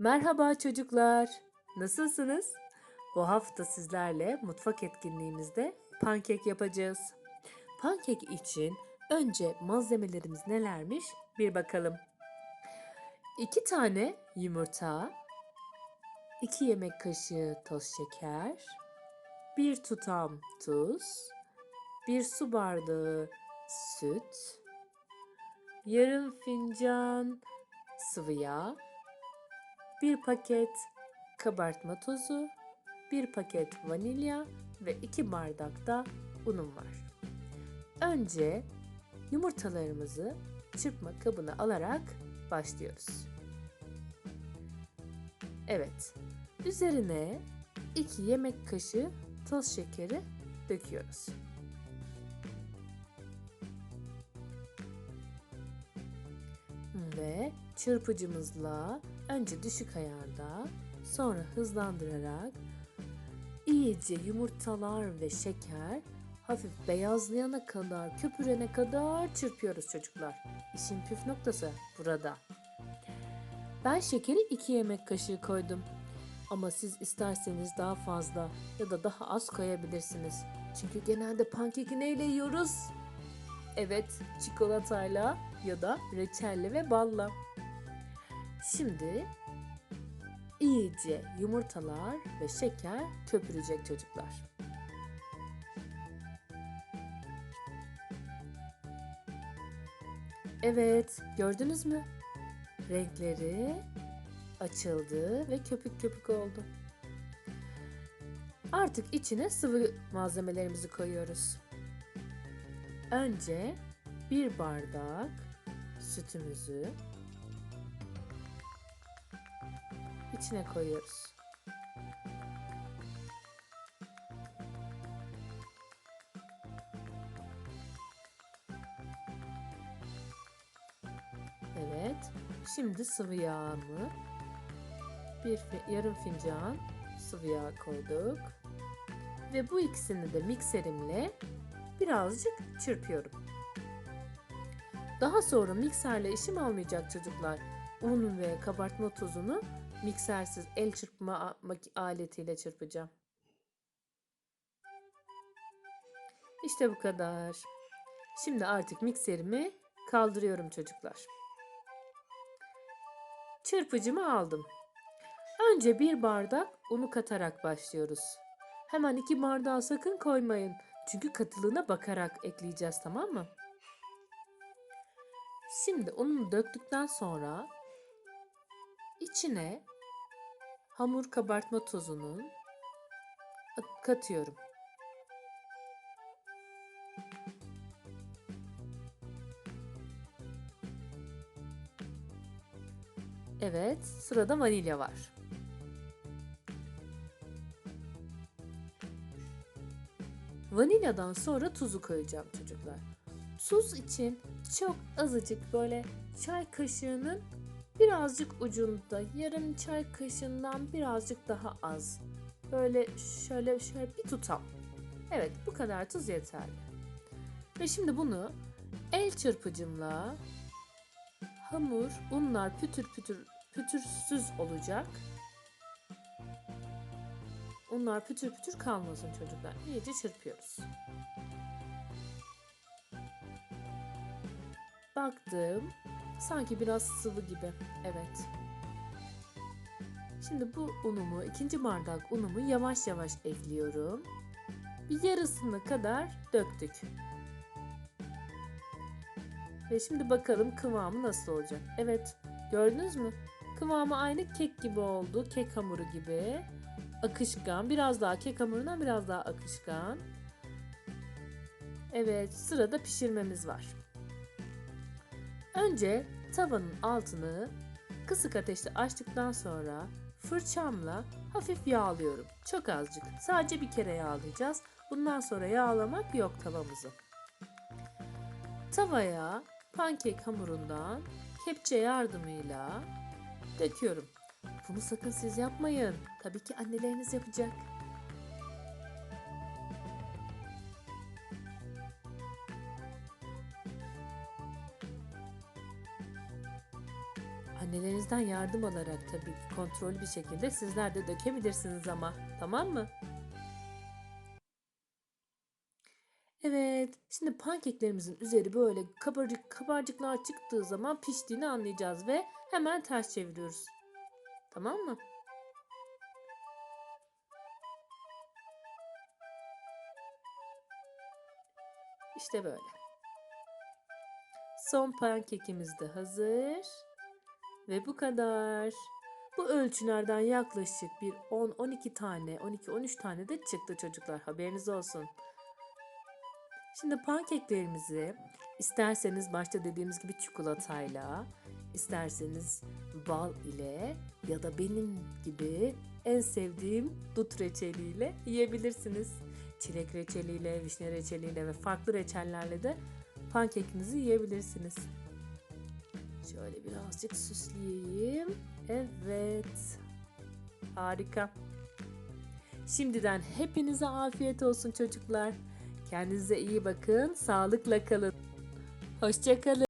Merhaba çocuklar. Nasılsınız? Bu hafta sizlerle mutfak etkinliğimizde pankek yapacağız. Pankek için önce malzemelerimiz nelermiş bir bakalım. 2 tane yumurta, 2 yemek kaşığı toz şeker, 1 tutam tuz, 1 su bardağı süt, yarım fincan sıvı yağ, bir paket kabartma tozu, bir paket vanilya ve iki bardak da unum var. Önce yumurtalarımızı çırpma kabına alarak başlıyoruz. Evet, üzerine 2 yemek kaşığı toz şekeri döküyoruz. Ve çırpıcımızla önce düşük ayarda sonra hızlandırarak iyice yumurtalar ve şeker hafif beyazlayana kadar, köpürene kadar çırpıyoruz çocuklar. İşin püf noktası burada. Ben şekeri 2 yemek kaşığı koydum. Ama siz isterseniz daha fazla ya da daha az koyabilirsiniz. Çünkü genelde pankeki neyle yiyoruz? Evet, çikolatayla ya da reçelle ve balla. Şimdi iyice yumurtalar ve şeker köpürecek çocuklar. Evet, gördünüz mü? Renkleri açıldı ve köpük köpük oldu. Artık içine sıvı malzemelerimizi koyuyoruz. Önce bir bardak sütümüzü içine koyuyoruz. Evet. Şimdi sıvı yağımı bir yarım fincan sıvı yağ koyduk. Ve bu ikisini de mikserimle birazcık çırpıyorum. Daha sonra mikserle işim olmayacak çocuklar. Un ve kabartma tozunu miksersiz el çırpma aletiyle çırpacağım. İşte bu kadar. Şimdi artık mikserimi kaldırıyorum çocuklar. Çırpıcımı aldım. Önce bir bardak unu katarak başlıyoruz. Hemen iki bardağı sakın koymayın. Çünkü katılığına bakarak ekleyeceğiz tamam mı? Şimdi ununu döktükten sonra içine hamur kabartma tozunun katıyorum. Evet, sırada vanilya var. Vanilyadan sonra tuzu koyacağım çocuklar. Tuz için çok azıcık böyle çay kaşığının birazcık ucunda, yarım çay kaşığından birazcık daha az. Böyle şöyle şöyle bir tutam. Evet, bu kadar tuz yeterli. Ve şimdi bunu el çırpıcımla hamur, unlar pütür pütür pütürsüz olacak. Unlar pütür pütür kalmasın çocuklar. İyice çırpıyoruz. Baktım. Sanki biraz sıvı gibi. Evet. Şimdi bu unumu, ikinci bardak unumu yavaş yavaş ekliyorum. Bir yarısına kadar döktük. Ve şimdi bakalım kıvamı nasıl olacak. Evet, gördünüz mü? Kıvamı aynı kek gibi oldu. Kek hamuru gibi. Akışkan. Biraz daha kek hamurundan biraz daha akışkan. Evet, sırada pişirmemiz var. Önce tavanın altını kısık ateşte açtıktan sonra fırçamla hafif yağlıyorum. Çok azıcık. Sadece bir kere yağlayacağız. Bundan sonra yağlamak yok tavamızı. Tavaya pankek hamurundan kepçe yardımıyla döküyorum. Bunu sakın siz yapmayın. Tabii ki anneleriniz yapacak. Anneleriniz Bizden yardım alarak tabii ki kontrollü bir şekilde sizler de dökebilirsiniz ama. Tamam mı? Evet, şimdi pankeklerimizin üzeri böyle kabarcık kabarcıklar çıktığı zaman piştiğini anlayacağız ve hemen ters çeviriyoruz. Tamam mı? İşte böyle. Son pankekimiz de hazır. Ve bu kadar. Bu ölçülerden yaklaşık bir 10-12 tane, 12-13 tane de çıktı çocuklar. Haberiniz olsun. Şimdi pankeklerimizi isterseniz başta dediğimiz gibi çikolatayla, isterseniz bal ile ya da benim gibi en sevdiğim dut reçeliyle yiyebilirsiniz. Çilek reçeliyle, vişne reçeliyle ve farklı reçellerle de pankekinizi yiyebilirsiniz. Şöyle birazcık süsleyeyim. Evet. Harika. Şimdiden hepinize afiyet olsun çocuklar. Kendinize iyi bakın. Sağlıkla kalın. Hoşçakalın.